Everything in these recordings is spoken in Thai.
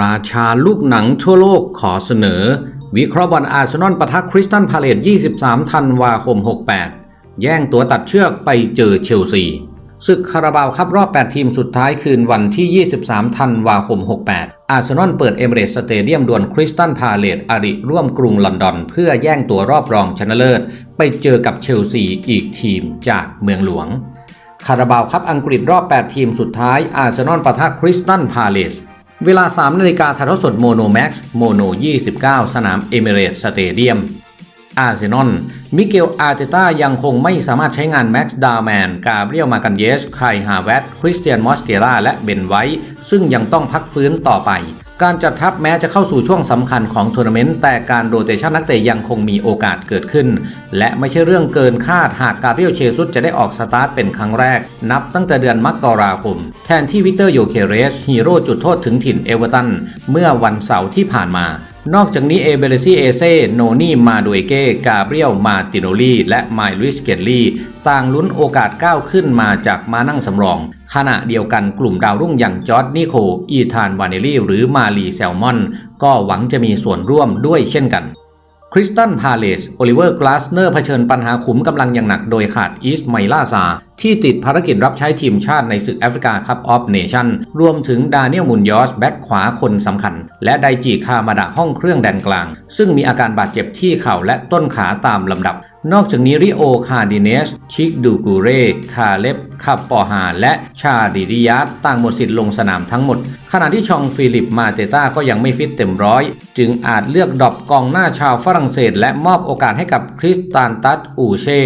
ราชาลูกหนังทั่วโลกขอเสนอ วิเคราะห์บอลอาร์เซนอลปะทะคริสตันพาเลต 23 ธันวาคม 68 แย่งตัวตัดเชือกไปเจอเชลซีศึกคาราบาวครับรอบ 8 ทีมสุดท้ายคืนวันที่ 23 ธันวาคม 68 อาร์เซนอลเปิดเอเมเรสสเตเดียมดวลคริสตันพาเลตอาริร่วมกรุงลอนดอน เพื่อแย่งตัวรอบรองชนะเลิศ ไปเจอกับเชลซีอีกทีมจากเมืองหลวง คาราบาวครับอังกฤษรอบ 8 ทีมสุดท้ายอาร์เซนอลปะทะคริสตันพาเลส เวลา 3 นาฬิกาถ่ายทอดสดโมโนแม็กซ์โมโน 29 สนามเอมิเรตสเตเดียม อาร์เซนอล มิเกล อาร์เตต้ายังคงไม่สามารถใช้งานแม็กซ์ ดาวแมน กาเบรียล มากันเยส ไคลฮาเวตคริสเตียน มอสเกล่า และเบนไวท์ซึ่งยังต้องพักฟื้นต่อไป การจัดทัพแม้จะเข้าสู่ช่วงสำคัญของทัวร์นาเมนต์ แต่การโรเตชันนักเตะยังคงมีโอกาสเกิดขึ้น และไม่ใช่เรื่องเกินคาดหากกาเบรียล เชซุสจะได้ออกสตาร์ทเป็นครั้งแรก นับตั้งแต่เดือนมกราคม แทนที่วิกเตอร์ โยเคเรส ฮีโร่จุดโทษถึงถิ่นเอเวอร์ตัน เมื่อวันเสาร์ที่ผ่านมา นอกจากนี้เอเบเลซีเอเซโนนี่มาดูเอเกกาเบรียลมาติโนลีและไมลุสเกตลีต่างลุ้นโอกาสก้าวขึ้นมาจากมานั่งสำรอง ขณะเดียวกันกลุ่มดาวรุ่งอย่างจอร์ดนิโค อีธานวานเนลลี่หรือมาลีแซลมอน ก็หวังจะมีส่วนร่วมด้วยเช่นกันคริสตันพาเลสโอลิเวอร์กลาสเนอร์เผชิญปัญหาขุมกำลังอย่างหนักโดยขาดอีสไมล่าซา ที่ติดภารกิจรับใช้ทีมชาติในศึกแอฟริกาคัพออฟเนชั่นรวมถึงดาเนิเอลมุนยอสแบ็กขวาคนสำคัญ และไดจิคามาดะห้องเครื่องแดนกลาง ซึ่งมีอาการบาดเจ็บที่เข่าและต้นขาตามลำดับ นอกจากนี้ริโอคาร์ดิเนส ชิกดูกูเร คาเล็บคาปอฮา และชาดิริยัตต่างหมดสิทธิ์ลงสนามทั้งหมด ขณะที่ชองฟิลิปมาเตต้าก็ยังไม่ฟิตเต็มร้อย จึงอาจเลือกดรอปกองหน้าชาวฝรั่งเศส และมอบโอกาสให้กับคริสตานตัสอูเช่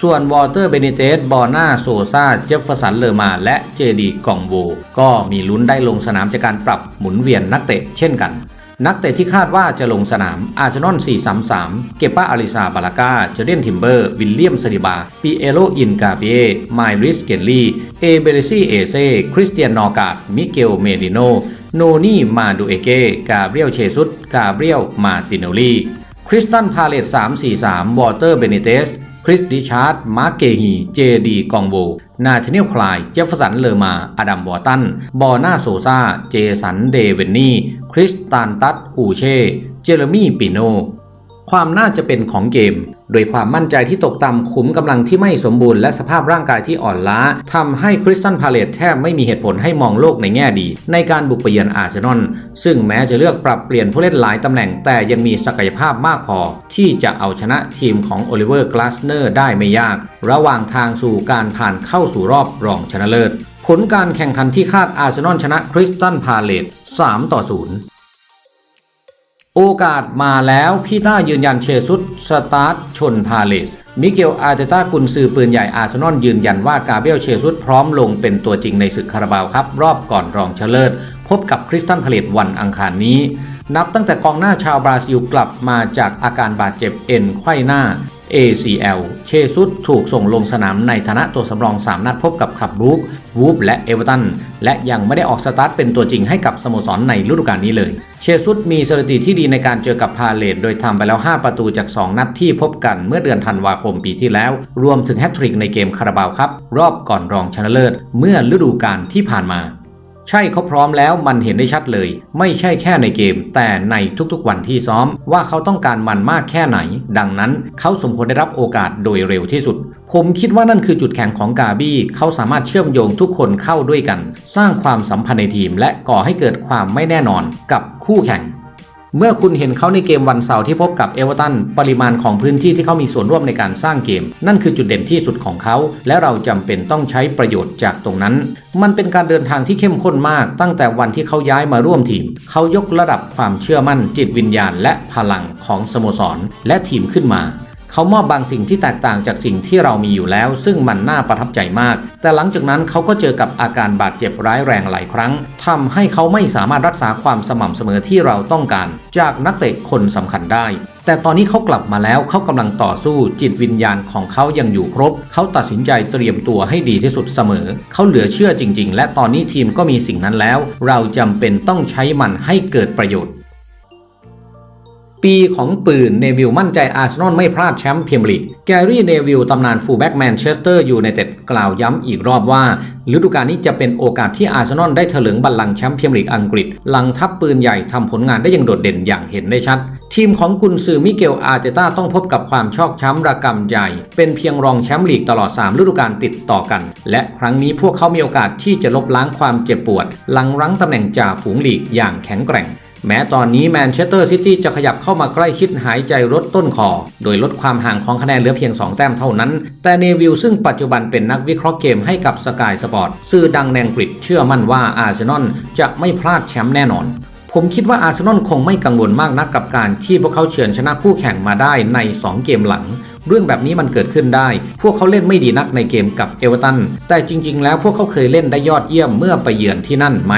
ส่วนวอเตอร์เบนิเตส บอน่าโซซาเจฟฟสัน เลอมา และเจดีกองโว ก็มีลุ้นได้ลงสนามจากการปรับหมุนเวียนนักเตะเช่นกัน นักเตะที่คาดว่าจะลงสนามอาร์เซนอล 433 เกปาอาริซาบาลากา เจเดนทิมเบอร์ วิลเลียมสติบา ปีเอโรอินกาเบเอไมริสเกลลี่ เอเบเรซีเอเซ คริสเตียนนอกาดมิเกล เมดิโน โนนี่ มาดูเอเก กาเบรียล เชซุสกาเบรียล มาติโนลีคริสตันพาเลต343 วอเตอร์เบเนเตส คริสดิชาร์ด มาร์เกฮีเจดีกองโบ นาธาเนียลคลาย เจฟฟสัน เลอมา อดัมบอตัน บอร์นาโซซา เจสัน เดเวนนี่ คริสตานตัสอูเช่ เจเรมี่ ปิโน ความน่าจะเป็นของเกม โดยความมั่นใจที่ตกต่ำขุมกำลังที่ไม่สมบูรณ์และสภาพร่างกายที่อ่อนล้าทำให้คริสตันพาเลตแทบไม่มีเหตุผลให้มองโลกในแง่ดี ในการบุกไปเยือนอาร์เซนอลซึ่งแม้จะเลือกปรับเปลี่ยนผู้เล่นหลายตำแหน่งแต่ยังมีศักยภาพมากพอ ที่จะเอาชนะทีมของโอลิเวอร์กลาสเนอร์ได้ไม่ยาก ระหว่างทางสู่การผ่านเข้าสู่รอบรองชนะเลิศผลการแข่งขันที่คาดอาร์เซนอลชนะคริสตันพาเลต3ต่อ0 โอกาสมาแล้วพี่ต้ายืนยันเชซุดสตาร์ทชนพาเลสมิเกลอาร์เตต้ากุนซือปืนใหญ่อาร์เซนอลยืนยันว่ากาเบรียลเชซุดพร้อมลงเป็นตัวจริงในศึกคาราบาวครับ รอบก่อนรองชนะเลิศ พบกับคริสตันพาเลตวันอังคารนี้ นับตั้งแต่กองหน้าชาวบราซิลกลับมาจากอาการบาดเจ็บเอ็นไขว้หน้า ACL เชซุสถูกส่งลงสนามในฐานะตัวสำรอง 3 นัดพบกับขับรูฟวูฟและเอเวอร์ตัน และยังไม่ได้ออกสตาร์ทเป็นตัวจริงให้กับสโมสรในฤดูกาลนี้เลย เชซุสมีสถิติที่ดีในการเจอกับพาเลตโดยทำไปแล้ว 5 ประตูจาก 2 นัดที่พบกันเมื่อเดือนธันวาคมปีที่แล้ว รวมถึงแฮตทริกในเกมคาราบาวครับ รอบก่อนรองชนะเลิศเมื่อฤดูกาลที่ผ่านมา ใช่เขาพร้อมแล้วมันเห็นได้ชัดเลย ไม่ใช่แค่ในเกม แต่ในทุกๆวันที่ซ้อม ว่าเขาต้องการมันมากแค่ไหน ดังนั้นเขาสมควรได้รับโอกาสโดยเร็วที่สุด ผมคิดว่านั่นคือจุดแข็งของกาบี้ เขาสามารถเชื่อมโยงทุกคนเข้าด้วยกัน สร้างความสัมพันธ์ในทีม และก่อให้เกิดความไม่แน่นอนกับคู่แข่ง เมื่อคุณเห็นเขาในเกมวันเสาร์ที่พบกับเอเวอร์ตันปริมาณของพื้นที่ที่เขามีส่วนร่วมในการสร้างเกม นั่นคือจุดเด่นที่สุดของเขา และเราจำเป็นต้องใช้ประโยชน์จากตรงนั้น มันเป็นการเดินทางที่เข้มข้นมาก ตั้งแต่วันที่เขาย้ายมาร่วมทีม เขายกระดับความเชื่อมั่นจิตวิญญาณ และพลังของสโมสร และทีมขึ้นมา เขามอบบางสิ่งที่แตกต่างจากสิ่งที่เรามีอยู่แล้ว ซึ่งมันน่าประทับใจมาก แต่หลังจากนั้นเขาก็เจอกับอาการบาดเจ็บร้ายแรงหลายครั้งทำให้เขาไม่สามารถรักษาความสม่ำเสมอที่เราต้องการ จากนักเตะคนสำคัญได้แต่ตอนนี้เขากลับมาแล้วเขากำลังต่อสู้จิตวิญญาณของเขายังอยู่ครบ เขาตัดสินใจเตรียมตัวให้ดีที่สุดเสมอ เขาเหลือเชื่อจริง ๆ และตอนนี้ทีมก็มีสิ่งนั้นแล้ว เราจำเป็นต้องใช้มันให้เกิดประโยชน์ ปีของปืนเนวิลมั่นใจอาร์เซนอลไม่พลาดแชมป์เมียร์ลีกแกรี่เนวิลตำนานฟูลแบ็กแมนเชสเตอร์ยูไนเต็ดกล่าวย้ำอีกรอบว่าฤดูกาลนี้จะเป็นโอกาสที่อาร์เซนอลได้เถลิงบัลลังก์แชมป์เมียร์ลีกอังกฤษ หลังทัพปืนใหญ่ทำผลงานได้อย่างโดดเด่นอย่างเห็นได้ชัด ทีมของกุนซือมิเกลอาร์เตต้าต้องพบกับความชอกช้ำระกำใจ เป็นเพียงรองแชมป์ลีกตลอด 3 ฤดูกาลติดต่อกัน และครั้งนี้พวกเขามีโอกาสที่จะลบล้างความเจ็บปวดหลังรั้งตำแหน่งจ่าฝูงลีกอย่างแข็งแกร่ง แม้ตอนนี้แมนเชสเตอร์ซิตี้จะขยับเข้ามาใกล้ชิดหายใจรถต้นคอ โดยลดความห่างของคะแนนเหลือเพียง 2 แต้มเท่านั้น แต่เนวิลซึ่งปัจจุบันเป็นนักวิเคราะห์เกมให้กับสกายสปอร์ตสื่อดังในงกฤษเชื่อมั่นว่าอาร์เซนอลจะไม่พลาดแชมป์แน่นอนผมคิดว่าอาร์เซนอลคงไม่กังวลมากนักกับการที่พวกเขาเฉือนชนะคู่แข่งมาได้ใน 2 เกมหลัง เรื่องแบบนี้มันเกิดขึ้นได้ พวกเขาเล่นไม่ดีนักในเกมกับเอเวอร์ตัน แต่จริง ๆ แล้วพวกเขาเคยเล่นได้ยอดเยี่ยมเมื่อไปเยือนที่นั่นไหม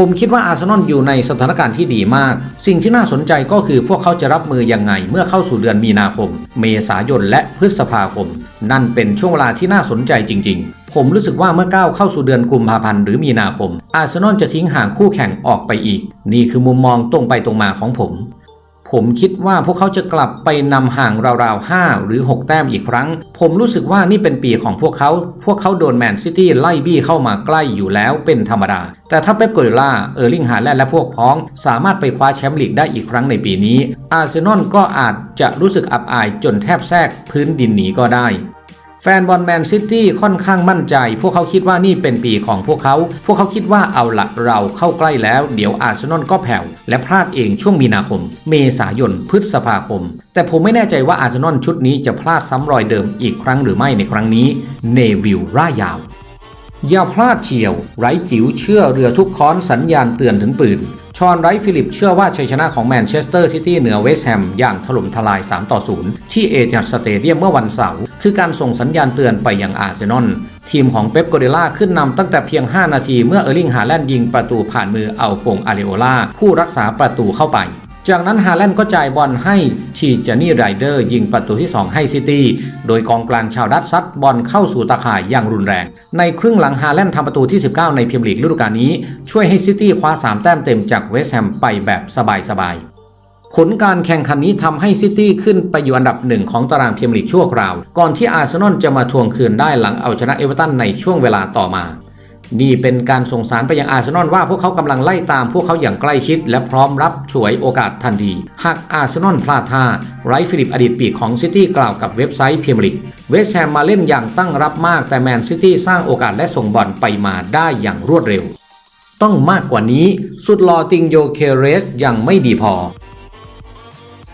ผมคิดว่าอาร์เซนอลอยู่ในสถานการณ์ที่ดีมาก สิ่งที่น่าสนใจก็คือพวกเขาจะรับมือยังไงเมื่อเข้าสู่เดือนมีนาคม เมษายนและพฤษภาคม นั่นเป็นช่วงเวลาที่น่าสนใจจริง ๆ ผมรู้สึกว่าเมื่อก้าวเข้าสู่เดือนกุมภาพันธ์หรือมีนาคม อาร์เซนอลจะทิ้งห่างคู่แข่งออกไปอีก นี่คือมุมมองตรงไปตรงมาของผม ผมคิดว่าพวกเขาจะกลับไปนำห่างราวๆ5หรือ 6 แต้มอีกครั้ง ผมรู้สึกว่านี่เป็นปีของพวกเขา พวกเขาโดนแมนซิตี้ไล่บี้เข้ามาใกล้อยู่แล้วเป็นธรรมดา แต่ถ้าเป๊ปโกเดล่า เออร์ลิงฮาแลนและพวกพ้อง สามารถไปคว้าแชมป์ลีกได้อีกครั้งในปีนี้ อาร์เซนอลก็อาจจะรู้สึกอับอายจนแทบแทรกพื้นดินหนีก็ได้ ฟนบอลแมนซิตี้ค่อนข้างมั่นใจ พวกเขาคิดว่านี่เป็นปีของพวกเขา พวกเขาคิดว่าเอาละเราเข้าใกล้แล้ว เดี๋ยวอาร์เซนอลก็แผ่ว และพลาดเองช่วงมีนาคม เมษายน พฤษภาคม แต่ผมไม่แน่ใจว่าอาร์เซนอลชุดนี้จะพลาดซ้ำรอยเดิมอีกครั้งหรือไม่ในครั้งนี้เนวิลร่ายาวอย่าพลาดเฉียว ไร้จิ๋วเชื่อเรือทุกค้อนสัญญาณเตือนถึงปืน ชอนไรท์ฟิลิปเชื่อว่าชัยชนะของแมนเชสเตอร์ซิตี้เหนือเวสต์แฮมอย่างถล่มทลาย 3 ต่อ 0 ที่เอเจนสเตเดียมเมื่อวันเสาร์คือการส่งสัญญาณเตือนไปยังอาร์เซนอลทีมของเป๊ปโกเดล่าขึ้นนำตั้งแต่เพียง 5 นาทีเมื่อเออร์ลิงฮาแลนด์ยิงประตูผ่านมืออัลฟงอาเรโอลาผู้รักษาประตูเข้าไป จากนั้นฮาแลนด์ก็จ่ายบอลให้ทีจานี่ไรเดอร์ ยิงประตูที่ 2 ให้ซิตี้ โดยกองกลางชาวดัตซัดบอลเข้าสู่ตาข่ายอย่างรุนแรง ในครึ่งหลังฮาแลนด์ทำประตูที่ 19 ในพรีเมียร์ลีกฤดูกาลนี้ ช่วยให้ซิตี้คว้า 3 แต้มเต็มจากเวสต์แฮมไปแบบสบายๆผลการแข่งขันนี้ทำให้ซิตี้ขึ้นไปอยู่อันดับหนึ่งของตารางพรีเมียร์ลีกชั่วคราว ก่อนที่อาร์เซนอลจะมาทวงคืนได้หลังเอาชนะเอเวอร์ตันในช่วงเวลาต่อมา นี่เป็นการส่งสารไปยังอาร์เซนอลว่าพวกเขากำลังไล่ตามพวกเขาอย่างใกล้ชิด และพร้อมรับฉวยโอกาสทันที หากอาร์เซนอลพลาดท่าไรฟิลิปอดีตปีกของซิตี้กล่าวกับเว็บไซต์เมียร์ลีกเวสแฮมมาเล่นอย่างตั้งรับมากแต่แมนซิตี้สร้างโอกาสและส่งบอลไปมาได้อย่างรวดเร็ว ต้องมากกว่านี้ สุดลอติงโยเคเรสยังไม่ดีพอ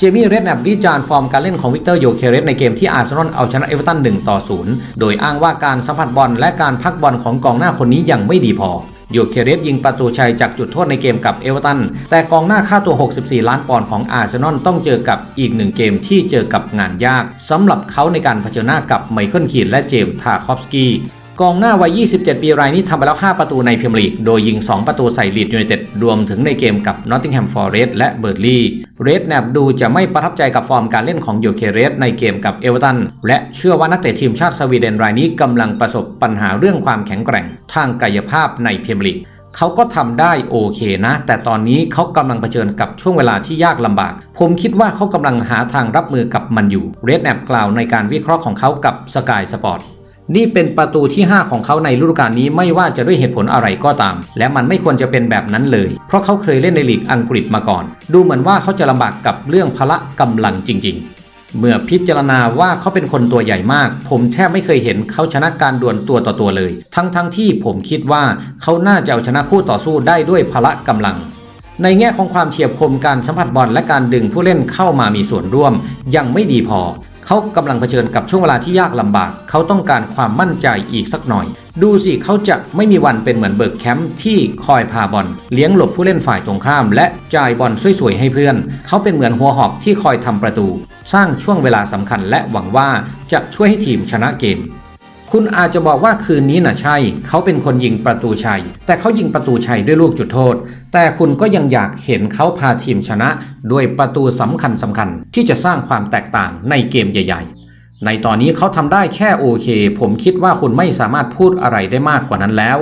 จมี่เรดแนบวิจารณ์ฟอร์มการเล่นของวิกเตอร์โยเคเรสในเกมที่อาร์เซนอลเอาชนะเอเวอร์ตัน1ต่อ0โดยอ้างว่าการสัมผัสบอลและการพักบอลของกองหน้าคนนี้ยังไม่ดีพอโยเคเรสยิงประตูชัยจากจุดโทษในเกมกับเอเวอร์ตัน แต่กองหน้าค่าตัว 64 ล้านปอนด์ของอาร์เซนอลต้องเจอกับอีกหนึ่งเกมที่เจอกับงานยากสำหรับเขาในการเผชิญหน้ากับไมเคิลคีนและเจมส์ทาคอฟสกี้ กองหน้าวัย 27 ปีรายนี้ทำไปแล้ว 5 ประตูในพรีเมียร์ลีก โดยยิง 2 ประตูใส่ลีดยูไนเต็ดรวมถึงในเกมกับนอตติงแฮมฟอร์เรสต์และเบิร์ดลีย์เรดแนบดูจะไม่ประทับใจกับฟอร์มการเล่นของโยเคเรสในเกมกับเอเวอร์ตัน และเชื่อว่านักเตะทีมชาติสวีเดนรายนี้กำลังประสบปัญหาเรื่องความแข็งแกร่ง ทางกายภาพในพรีเมียร์ลีกเขาก็ทำได้โอเคนะ แต่ตอนนี้เขากำลังเผชิญกับช่วงเวลาที่ยากลำบาก ผมคิดว่าเขากำลังหาทางรับมือกับมันอยู่เรดแนบกล่าวในการวิเคราะห์ของเขากับสกายสปอร์ต นี่เป็นประตูที่ 5 ของเขาในฤดูกาลนี้ไม่ว่าจะด้วยเหตุผลอะไรก็ตาม และมันไม่ควรจะเป็นแบบนั้นเลย เพราะเขาเคยเล่นในลีกอังกฤษมาก่อน ดูเหมือนว่าเขาจะลำบากกับเรื่องพละกำลังจริง ๆเมื่อพิจารณาว่าเขาเป็นคนตัวใหญ่มาก ผมแทบไม่เคยเห็นเขาชนะการดวลตัวต่อตัวเลย ทั้งๆทที่ผมคิดว่าเขาน่าจะเอาชนะคู่ต่อสู้ได้ด้วยพละกำลัง ในแง่ของความเฉียบคมการสัมผัสบอลและการดึงผู้เล่นเข้ามามีส่วนร่วม ยังไม่ดีพอ เขากำลังเผชิญกับช่วงเวลาที่ยากลำบาก เขาต้องการความมั่นใจอีกสักหน่อย ดูสิเขาจะไม่มีวันเป็นเหมือนเบิร์กแคมป์ที่คอยพาบอลเลี้ยงหลบผู้เล่นฝ่ายตรงข้าม และจ่ายบอลสวยๆให้เพื่อน เขาเป็นเหมือนหัวหอกที่คอยทำประตู สร้างช่วงเวลาสำคัญและหวังว่าจะช่วยให้ทีมชนะเกมคุณอาจจะบอกว่าคืนนี้น่ะใช่ เขาเป็นคนยิงประตูชัย แต่เขายิงประตูชัยด้วยลูกจุดโทษ แต่คุณก็ยังอยากเห็นเขาพาทีมชนะ ด้วยประตูสำคัญสำคัญที่จะสร้างความแตกต่างในเกมใหญ่ ๆ ในตอนนี้เขาทำได้แค่โอเค ผมคิดว่าคุณไม่สามารถพูดอะไรได้มากกว่านั้นแล้ว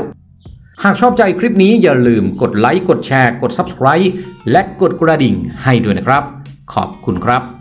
หากชอบใจคลิปนี้อย่าลืมกดไลค์กดแชร์ กด Subscribe และกดกระดิ่งให้ด้วยนะครับ ขอบคุณครับ